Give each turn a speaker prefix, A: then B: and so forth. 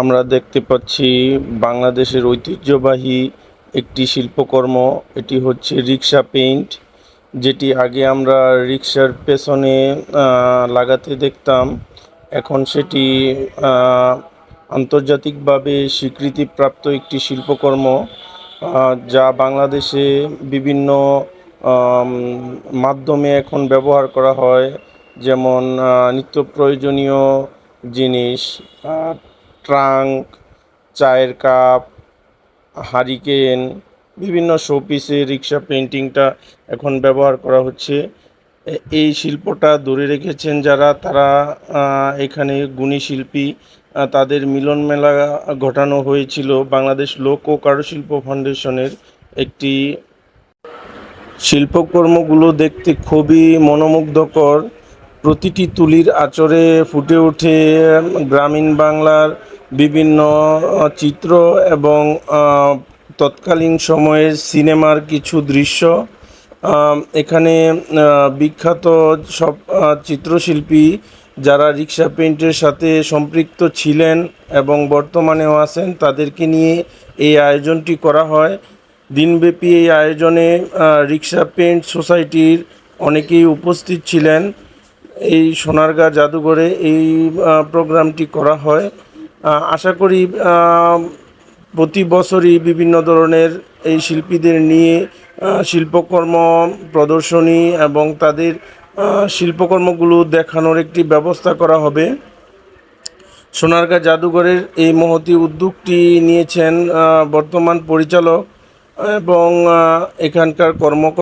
A: আমরা দেখতে পাচ্ছি বাংলাদেশের ঐতিহ্যবাহী একটি শিল্পকর্ম, এটি হচ্ছে রিক্সা পেইন্ট, যেটি আগে আমরা রিক্সার পেছনে লাগাতে দেখতাম। এখন সেটি আন্তর্জাতিকভাবে স্বীকৃতিপ্রাপ্ত একটি শিল্পকর্ম যা বাংলাদেশে বিভিন্ন মাধ্যমে এখন ব্যবহার করা হয়। যেমন নিত্য প্রয়োজনীয় জিনিস ট্রাঙ্ক, চায়ের কাপ, হারিকেন, বিভিন্ন শোপিসে রিক্সা পেন্টিংটা এখন ব্যবহার করা হচ্ছে। এই শিল্পটা ধরে রেখেছেন যারা, তারা এখানে গুণী শিল্পী তাদের মিলন মেলা ঘটানো হয়েছিল বাংলাদেশ লোক ও কারুশিল্প ফাউন্ডেশনের একটি শিল্পকর্মগুলো দেখতে খুবই মনোমুগ্ধকর। প্রতিটি তুলির আচরে ফুটে ওঠে গ্রামীণ বাংলার বিভিন্ন চিত্র এবং তৎকালীন সময়ের সিনেমার কিছু দৃশ্য। এখানে বিখ্যাত সব চিত্রশিল্পী যারা রিক্সা পেন্টের সাথে সম্পৃক্ত ছিলেন এবং বর্তমানেও আছেন, তাদেরকে নিয়ে এই আয়োজনটি করা হয়। দিনব্যাপী এই আয়োজনে রিক্সা পেন্ট সোসাইটির অনেকেই উপস্থিত ছিলেন। এই সোনারগাঁ জাদুঘরে এই প্রোগ্রামটি করা হয়। আশা করি প্রতি বছরই বিভিন্ন ধরনের এই শিল্পীদের নিয়ে শিল্পকর্ম প্রদর্শনী এবং তাদের শিল্পকর্মগুলো দেখানোর একটি ব্যবস্থা করা হবে। সোনারগাঁ জাদুঘরের এই মহতি উদ্যোগটি নিয়েছেন বর্তমান পরিচালক এবং এখানকার কর্মকর্তা।